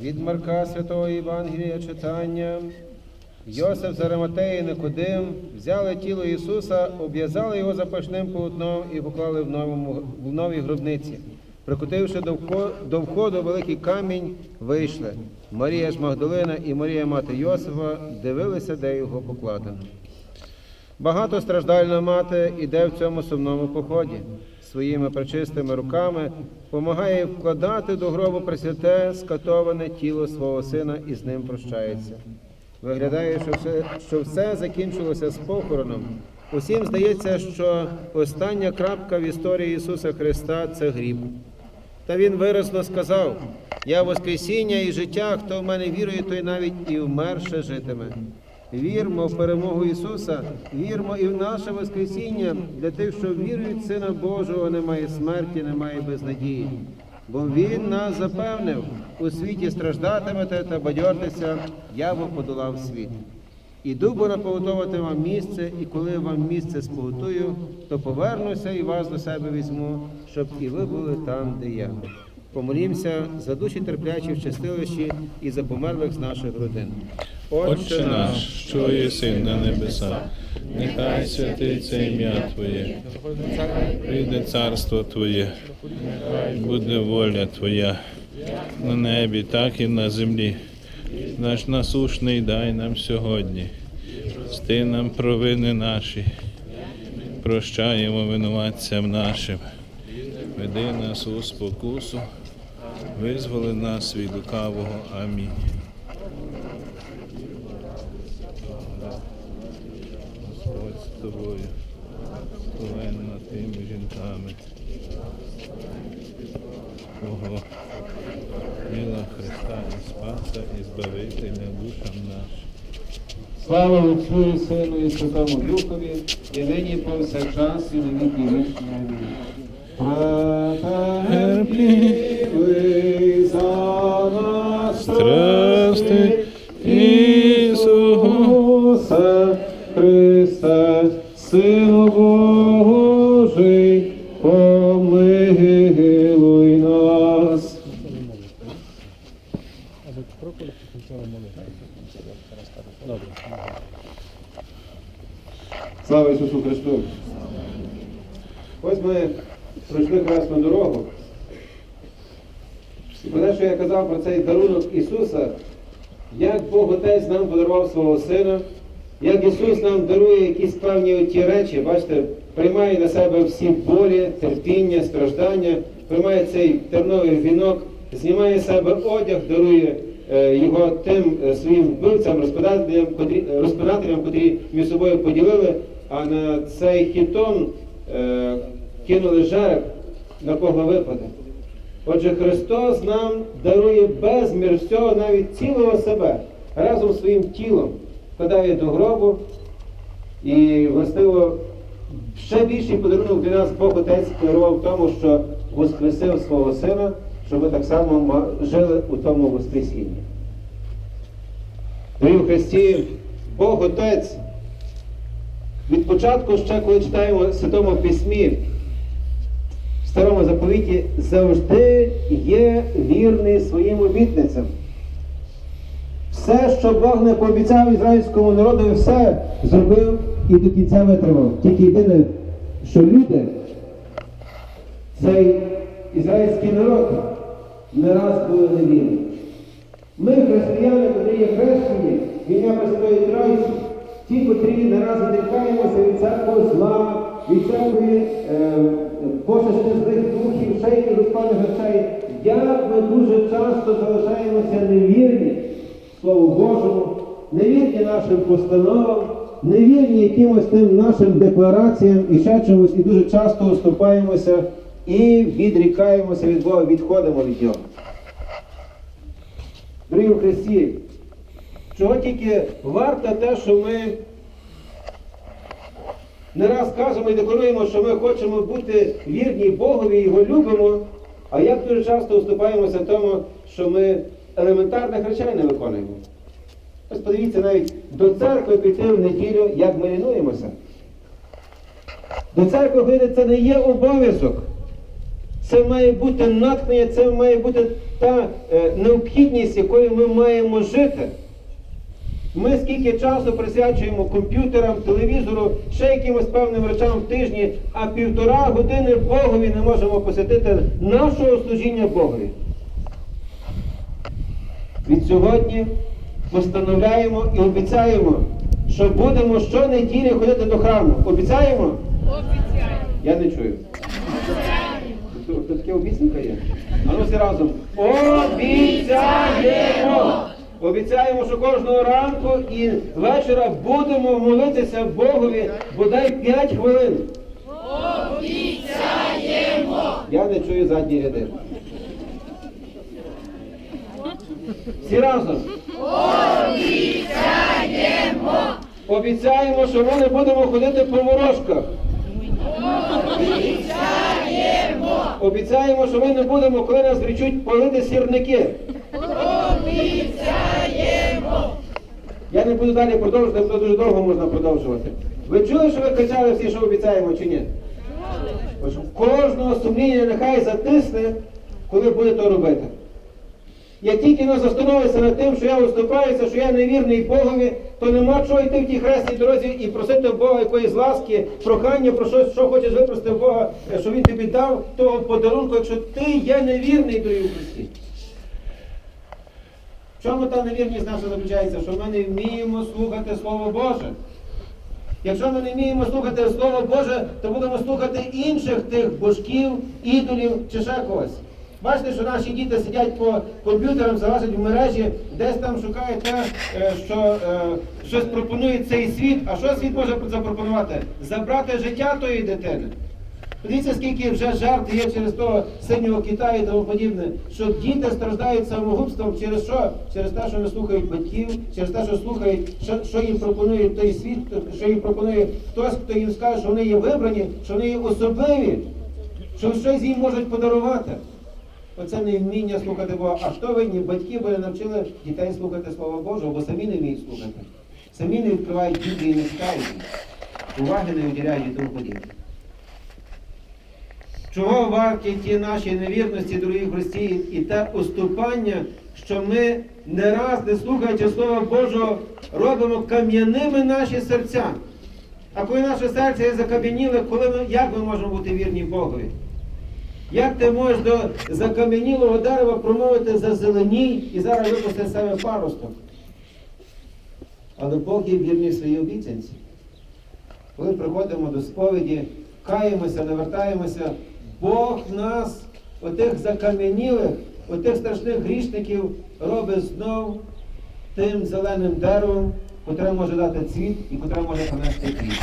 від Марка Святого Євангелія читання. Йосиф з Ариматеї Никодим взяли тіло Ісуса, обв'язали його запашним полотном і поклали в, новому, в новій гробниці. Прикотивши до до входу великий камінь, вийшли. Марія ж Магдалина і Марія мати Йосифа дивилися, де його покладено. Багато страждальна мати іде в цьому сумному поході. Своїми пречистими руками помагає вкладати до гробу пресвяте скатоване тіло свого сина і з ним прощається. Виглядає, що все, що все закінчилося з похороном. Усім здається, що остання крапка в історії Ісуса Христа це гріб. Та він виразно сказав: Я Воскресіння і життя, хто в мене вірує, той навіть і вмерше житиме. Вірмо в перемогу Ісуса, вірмо і в наше Воскресіння для тих, що вірують в Сина Божого, немає смерті, немає безнадії. Бо Він нас запевнив, у світі страждатимете та бадьортеся, я бо подолав світ. Іду бо напоготовити вам місце, і коли вам місце споготую, то повернуся і вас до себе візьму, щоб і ви були там, де я. Помолімося за душі терплячі в чистилищі і за померлих з наших родин. Отче наш, що єси на небесах, нехай святиться ім'я Твоє, прийде царство Твоє, буде воля Твоя на небі, так і на землі. Наш насушний дай нам сьогодні. Сти нам провини наші, прощаємо винуватцям нашим. Веди нас у спокусу, визволи нас від лукавого. Амінь. Господь з тобою, повинна тими жінками. Твого мила Христа і Спаса і Збавителя душам нашим. Слава Отцю і Сину і Святому Духові, і нині повсякчас і на віки вічні. Амінь. Терпівий за нас Страсти Ісусе Христе, Сину Божий, помилуй нас. Слава Ісусу Христу! Ось ми пройшли красну дорогу. І про те, що я казав про цей дарунок Ісуса, як Бог Отець нам подарував свого Сина, як Ісус нам дарує якісь певні ті речі, бачите, приймає на себе всі болі, терпіння, страждання, приймає цей терновий вінок, знімає з себе одяг, дарує е, його тим е, своїм вбивцям, розподателям, котрі, е, котрі між собою поділили, а на цей хітон кинули жереб, на кого випаде. Отже, Христос нам дарує безмір всього, навіть цілого себе, разом з своїм тілом вкладає до гробу і, властиво, ще більший подарунок для нас Бог Отець подарував в тому, що воскресив свого сина, щоб ми так само жили у тому Воскресінні. Дорогі Христі, Бог Отець від початку, ще коли читаємо Святому Письмі, старому заповіті завжди є вірний своїм обітницям. Все, що Бог не пообіцяв ізраїльському народу, все зробив і до кінця витримав. Тільки єдине, що люди, цей ізраїльський народ, не раз були невірні. Ми, християни, котрі є хрещені, в ім'я Пресвятої Тройці, ті, котрі не раз від всякого зла, від всякої е, пошести духів, ще й як ми дуже часто залишаємося невірні Слову Божому, невірні нашим постановам, невірні якимось тим нашим деклараціям і ще чомусь, і дуже часто уступаємося і відрікаємося від Бога, відходимо від Нього. Дорогі Христі, чого тільки варто те, що ми не раз кажемо і декларуємо, що ми хочемо бути вірні Богові, Його любимо, а як дуже часто уступаємося тому, що ми елементарних речей не виконуємо. Ось подивіться навіть до церкви піти в неділю, як ми лінуємося. До церкви ходити це не є обов'язок. Це має бути натхнення, це має бути та е, необхідність, якою ми маємо жити. Ми скільки часу присвячуємо комп'ютерам, телевізору, ще якимось певним речам в тижні, а півтора години Богові не можемо посвятити нашого служіння Богові. Від сьогодні постановляємо і обіцяємо, що будемо щонеділі ходити до храму. Обіцяємо? Обіцяю. Я не чую. Тут, тут таке обіцянка є. А ну всі разом. Обіцяємо! Обіцяємо, що кожного ранку і вечора будемо молитися Богові бодай 5 хвилин. Обіцяємо! Я не чую задні ряди. Всі разом. Обіцяємо! Обіцяємо, що ми не будемо ходити по ворожках. Обіцяємо, Обіцяємо, що ми не будемо, коли нас зречуть, палити сірники. Не буду далі продовжувати, бо дуже довго можна продовжувати. Ви чули, що ви кричали всі, що обіцяємо чи ні? Кожного сумління нехай затисне, коли буде то робити. Я тільки не застановився над тим, що я уступаюся, що я невірний Богові, то нема чого йти в тій хресній дорозі і просити в Бога якоїсь ласки, прохання про щось, що хочеш випросити в Бога, е, що він тобі дав того подарунку, якщо ти є невірний дорогі у Христі. Чому та невірність наша заключається? Що ми не вміємо слухати Слово Боже. Якщо ми не вміємо слухати Слово Боже, то будемо слухати інших тих божків, ідолів чи ще когось. Бачите, що наші діти сидять по комп'ютерам, залазять в мережі, десь там шукають те, е, що е, щось пропонує цей світ. А що світ може запропонувати? Забрати життя тої дитини. Подивіться, скільки вже жертв є через того синього Китаю і тому подібне, що діти страждають самогубством через що? Через те, що не слухають батьків, через те, що слухають, що, що їм пропонує той світ, що їм пропонує хтось, хто їм скаже, що вони є вибрані, що вони є особливі, що щось їм можуть подарувати. Оце невміння слухати Бога. А хто винні? Батьки, бо не навчили дітей слухати Слово Божого, бо самі не вміють слухати. Самі не відкривають Біблії, не читають. Уваги не виділяють і тому подібне. Чого варті ті наші невірності, дорогі Христі, і те уступання, що ми не раз, не слухаючи Слова Божого, робимо кам'яними наші серця. А коли наше серце є закам'яніле, коли ми, як ми можемо бути вірні Богові? Як ти можеш до закам'янілого дерева промовити за зеленій і зараз випусти себе паросток? Але Бог є вірний своїй обіцянці. Коли приходимо до сповіді, каємося, навертаємося, Бог нас, отих закам'янілих, отих страшних грішників, робить знов тим зеленим деревом, котре може дати цвіт і котре може понести плід.